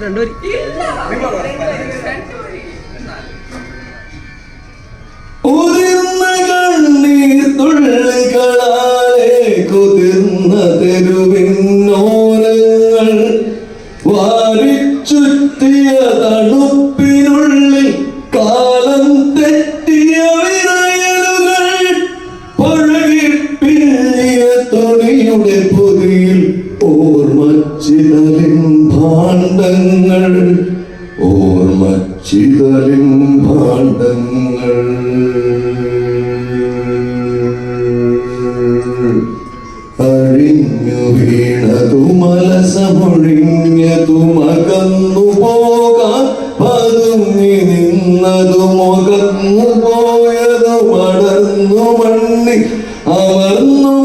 രണ്ടുപേരും ഉതിർന്ന കണ്ണീർ തുള്ളികളാലെ കുതിർന്ന തെരുവിന്നോരങ്ങൾ വാരിച്ചുറ്റിയ ഓർമ്മച്ചിതലിൻ ഭാണ്ഡങ്ങൾ. അഴിഞ്ഞു വീണതു അലസമൊഴിഞ്ഞതും അകന്നു പോകാൻ പതുങ്ങി നിന്നതും അകന്നു പോയതും അടർന്നു മണ്ണി അമർന്നു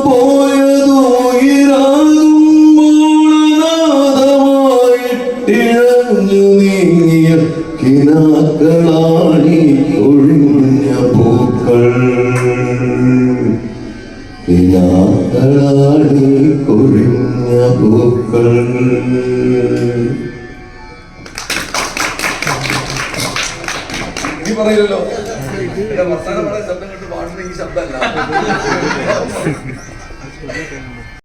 കിനാക്കളാണി ഒഴിഞ്ഞ പൂക്കൾ. കിനാക്കളാണി കൊഴിഞ്ഞ പൂക്കൾ. പറയില്ലല്ലോ. വർത്തമാനം പറയാൻ ശബ്ദം കണ്ട് പാടുന്ന ഈ ശബ്ദമല്ല.